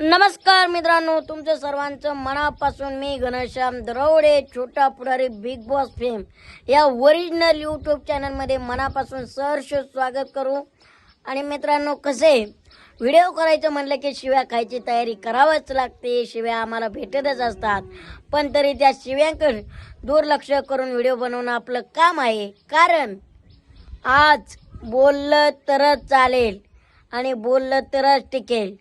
नमस्कार मित्रांनो तुमचं सर्वांचं मनापासून मी Ghanshyam Dravade Chhota Pudhari big boss fame या ओरिजिनल यूट्यूब चॅनलमध्ये मनापासून सहर्ष स्वागत करू. आणि मित्रांनो कसे? व्हिडिओ करायचं म्हणलं की शिव्या खायची तयारी करावंच लागते. शिव्या आम्हाला भेटतच असतात. पण तरी त्या शिव्यांकडे दुर्लक्ष करून व्हिडिओ बनवणं आपलं काम आहे. कारण आज बोललं तरच चालेल आणि बोललं तरच टिकेल.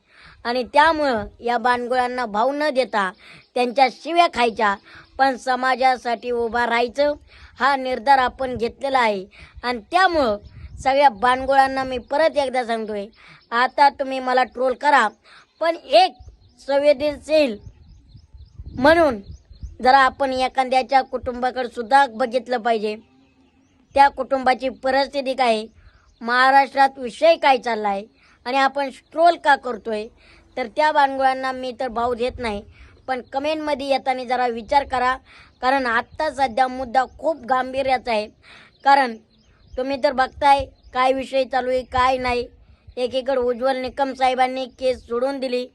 आणि त्यामुळं या बानगुळांना भाव न देता त्यांच्या शिव्या खायच्या. पण समाजासाठी उभा राहायचं हा निर्धार आपण घेतलेला आहे. आणि त्यामुळं सगळ्या बानगुळांना मी परत एकदा सांगतोय आता तुम्ही मला ट्रोल करा. पण एक संवेदनशील म्हणून जरा आपण एखाद्याच्या कुटुंबाकडे सुद्धा बघितलं पाहिजे. त्या कुटुंबाची परिस्थिती काय? महाराष्ट्रात विषय काय चालला आहे आणि आपण स्ट्रोल का करतोय? तर त्या बानगुळांना मी तर भाव देत नाही. पण कमेंटमध्ये येताना जरा विचार करा. कारण आत्ता सध्या मुद्दा खूप गांभीर्याचा आहे. कारण तुम्ही तर बघताय काय विषय चालू आहे काय नाही. एकीकडे उज्ज्वल निकम साहेबांनी केस सोडून दिली.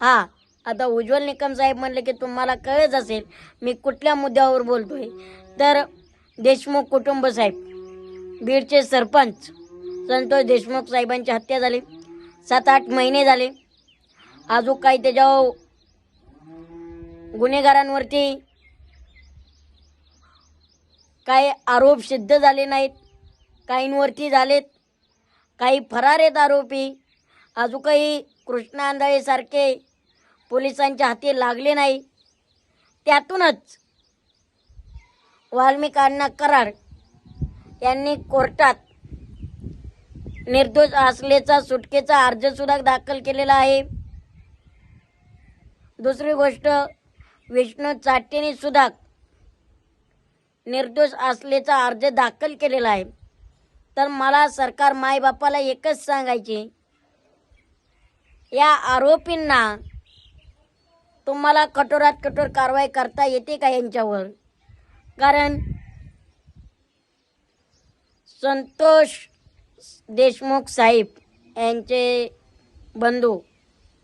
हा आता उज्ज्वल निकम साहेब म्हणले की तुम्हाला कळच असेल मी कुठल्या मुद्द्यावर बोलतोय. तर देशमुख कुटुंब साहेब बीडचे सरपंच संतोष देशमुख साहेबांची हत्या झाली. सात आठ महिने झाले. अजून काही त्याच्यावर गुन्हेगारांवरती काही आरोप सिद्ध झाले नाहीत काहींवरती झालेत काही फरार आहेत आरोपी. अजून काही कृष्णा आंधळेसारखे पोलिसांच्या हाती लागले नाही. त्यातूनच वाल्मिकांना करार कराड यांनी कोर्टात निर्दोष असल्याचा सुटकेचा अर्जसुद्धा दाखल केलेला आहे. दुसरी गोष्ट विष्णू चाटेने सुद्धा निर्दोष असल्याचा अर्ज दाखल केलेला आहे. तर मला सरकार मायबापाला एकच सांगायचे या आरोपींना तुम्हाला कठोरात कठोर कारवाई करता येते का यांच्यावर? कारण संतोष देशमुख साहेब यांचे बंधू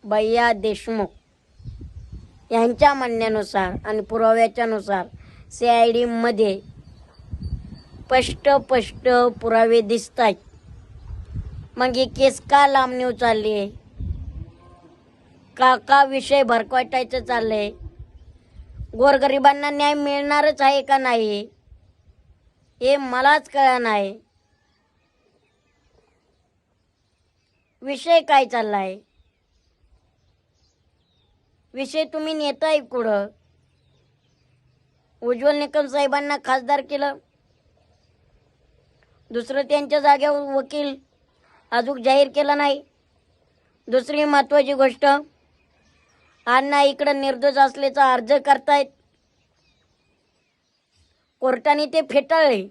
भैया देशमुख यांच्या म्हणण्यानुसार आणि पुराव्याच्यानुसार सी आय डीमध्ये स्पष्ट स्पष्ट पुरावे दिसत आहेत मग ही केस का लांबणीव चालली आहे? का का विषय भरकवाटायचं चाललंय? गोरगरिबांना न्याय मिळणारच आहे का नाही? हे मलाच कळा नाही. विषय काय चाललाय? विषय तुम्ही नेताय कुठं उज्ज्वल निकम साहेबांना खासदार केलं. दुसरं त्यांच्या जागेवर वकील अजून जाहीर केला नाही. दुसरी महत्वाची गोष्ट अण्णा इकडं निर्दोष असल्याचा अर्ज करतायत. कोर्टाने ते फेटाळले.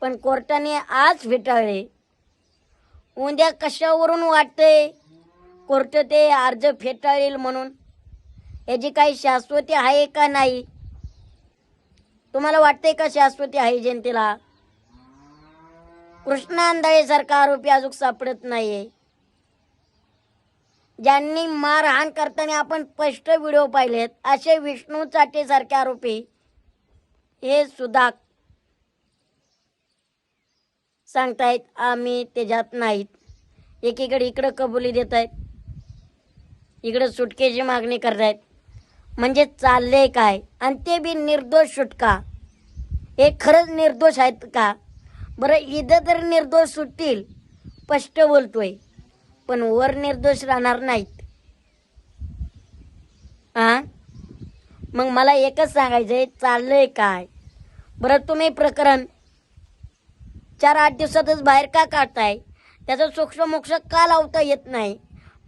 पण कोर्टाने आज फेटाळले. उद्या कशावरून वाटतंय? कोर्ट ते अर्ज फेटाळेल म्हणून. याची काही शाश्वती आहे का नाही? तुम्हाला वाटतंय का शाश्वती आहे जनतेला? कृष्णा सारखा आरोपी अजून सापडत नाहीये. ज्यांनी मारहाण करताना आपण स्पष्ट व्हिडिओ पाहिलेत असे विष्णू चाटे सारखे आरोपी. हे सुद्धा सांगतायत आम्ही त्याच्यात नाहीत. एकीकडे इकडं कबुली देत आहेत इकडं सुटकेची मागणी करतायत. म्हणजे चालले काय? आणि ते बी निर्दोष सुटका. हे खरंच निर्दोष आहेत का? बरं इथं तर निर्दोष सुटतील. स्पष्ट बोलतोय. पण वर निर्दोष राहणार नाहीत. हा मग मला एकच सांगायचंय चाललंय काय? बरं तुम्ही प्रकरण चार आठ दिवसातच बाहेर का काढताय? त्याचं सूक्ष्म मोक्ष का लावता येत नाही?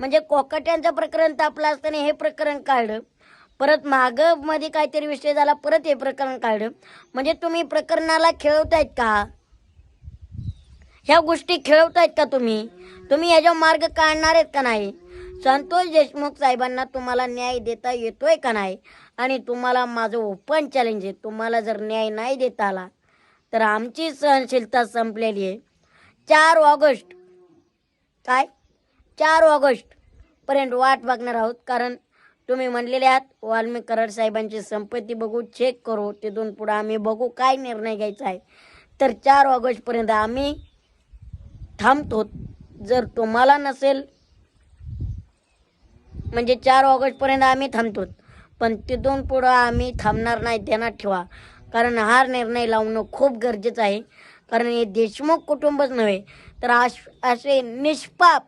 म्हणजे कोकट्यांचं प्रकरण तापलं असताना हे प्रकरण काढलं परत मागमध्ये काहीतरी विषय झाला परत हे प्रकरण काढलं म्हणजे तुम्ही प्रकरणाला खेळवतायत का? ह्या गोष्टी खेळवतायत का तुम्ही? तुम्ही याच्या मार्ग काढणार आहेत का नाही? संतोष देशमुख साहेबांना तुम्हाला न्याय देता येतोय का नाही? आणि तुम्हाला माझं ओपन चॅलेंज आहे तुम्हाला जर न्याय नाही देता आला तर आमची सहनशीलता संपलेली आहे. चार ऑगस्ट. काय? चार ऑगस्ट पर्यंत वाट बघणार आहोत. कारण तुम्ही म्हणलेले आहात वाल्मिक कराड साहेबांची संपत्ती बघू चेक करू तिथून पुढं आम्ही बघू काय निर्णय घ्यायचा आहे. तर चार ऑगस्टपर्यंत आम्ही थांबतो. जर तुम्हाला नसेल म्हणजे चार ऑगस्टपर्यंत आम्ही थांबतो. पण तिथून पुढं आम्ही थांबणार नाही त्यांना ठेवा. कारण हा निर्णय लावणं खूप गरजेचं आहे. कारण हे देशमुख कुटुंबच नव्हे तर आश असे निष्पाप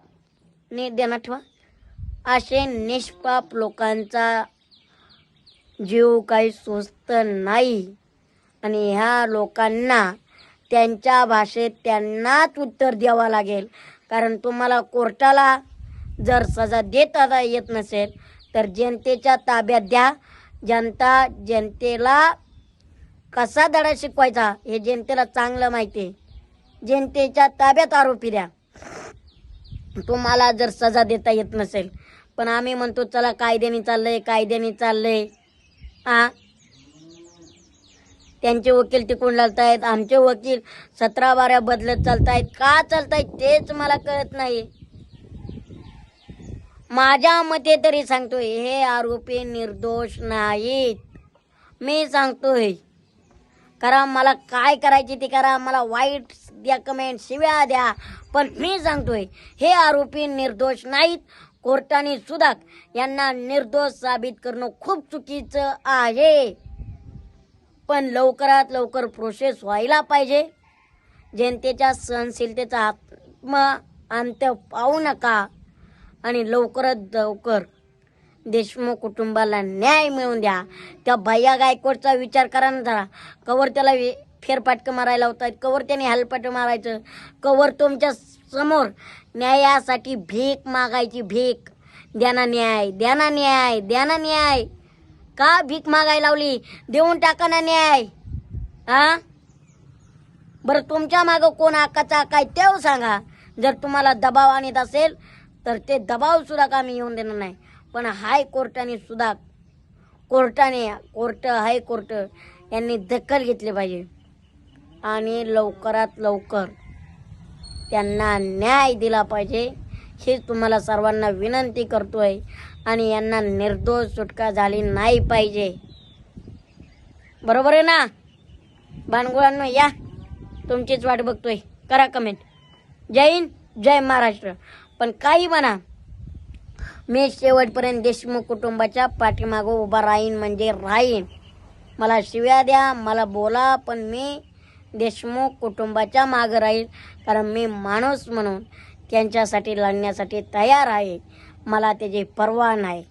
ने ध्यानात ठेवा. असे निष्पाप लोकांचा जीव काही स्वस्त नाही. आणि ह्या लोकांना त्यांच्या भाषेत त्यांनाच उत्तर द्यावं लागेल. कारण तुम्हाला कोर्टाला जर सजा देता येत नसेल तर जनतेच्या ताब्यात द्या. जनता जनतेला कसा धडा शिकवायचा हे जनतेला चांगलं माहिती आहे. जनतेच्या ताब्यात आरोपी द्या. तुम्हाला जर सजा देता येत नसेल पण आम्ही म्हणतो चला कायद्याने चाललंय कायद्याने चाललंय. आ? त्यांचे वकील टिकून चालतायत आमचे वकील सतरा बाऱ्या बदलत चालतायत. का चालतायत तेच मला कळत नाही. माझ्या मते तरी सांगतोय हे आरोपी निर्दोष नाहीत. मी सांगतोय. करा मला काय करायचे ते करा मला वाईट द्या कमेंट शिव्या द्या. पण मी सांगतोय हे आरोपी निर्दोष नाहीत. कोर्टाने सुद्धा यांना निर्दोष साबित करणं खूप चुकीचं आहे. पण लवकरात लवकर प्रोसेस व्हायला पाहिजे. जनतेच्या सहनशीलतेचा आत्म अंत पाहू नका. आणि लवकरात लवकर देशमुख कुटुंबाला न्याय मिळवून द्या. त्या भैया गायकवाडचा विचार करा ना जरा. कवर त्याला वे- फेरफाटकं मारायला होतात कवर त्याने हेलपाट मारायचं. कवर तुमच्यासमोर न्यायासाठी भीक मागायची भीक. द्याना न्याय द्याना न्याय द्याना न्याय. का भीक मागायला लावली? देऊन टाका ना न्याय. हा बरं तुमच्या मागं कोण आकाचा काय तेव सांगा. जर तुम्हाला दबाव आणत असेल तर ते दबाव सुद्धा का आम्ही येऊन देणार नाही? पण हायकोर्टाने सुद्धा कोर्टाने कोर्ट हायकोर्ट यांनी दखल घेतली पाहिजे. आणि लवकरात लवकर त्यांना न्याय दिला पाहिजे हीच तुम्हाला सर्वांना विनंती करतो आहे आणि यांना निर्दोष सुटका झाली नाही पाहिजे. बरोबर आहे ना? बाणगुळांनो या. तुमचीच वाट बघतोय. करा कमेंट जय हिंद जय महाराष्ट्र. पण काही म्हणा. मी शेवटपर्यंत देशमुख कुटुंबाच्या पाठीमागं उभा राहीन म्हणजे राहीन. मला शिव्या द्या मला बोला पण मी देशमुख कुटुंबाच्या मागं राहील. कारण मी माणूस म्हणून त्यांच्यासाठी लढण्यासाठी तयार आहे. मला त्याची पर्वा नाही.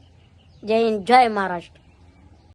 जय हिंद जय महाराष्ट्र.